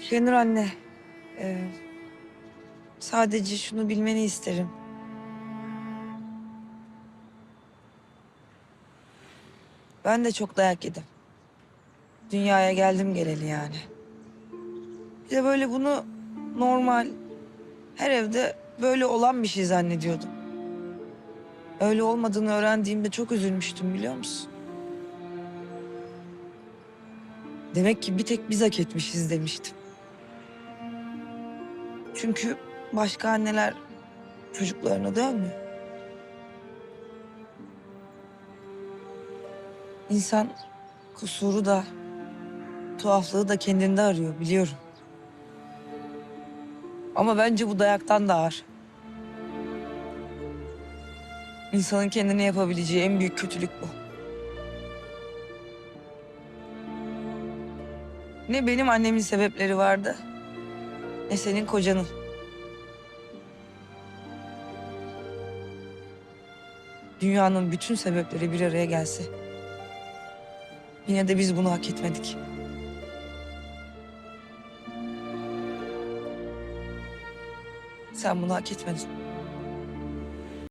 Şenur anne, e, sadece şunu bilmeni isterim. Ben de çok dayak yedim. Dünyaya geldim geleli yani. Bir de böyle bunu normal, her evde böyle olan bir şey zannediyordum. Öyle olmadığını öğrendiğimde çok üzülmüştüm biliyor musun? Demek ki bir tek biz hak etmişiz demiştim. Çünkü başka anneler çocuklarına dövmüyor. İnsan kusuru da tuhaflığı da kendinde arıyor biliyorum. Ama bence bu dayaktan da ağır. İnsanın kendine yapabileceği en büyük kötülük bu. Ne benim annemin sebepleri vardı, ne senin kocanın. Dünyanın bütün sebepleri bir araya gelse. Yine de biz bunu hak etmedik. Sen bunu hak etmedin.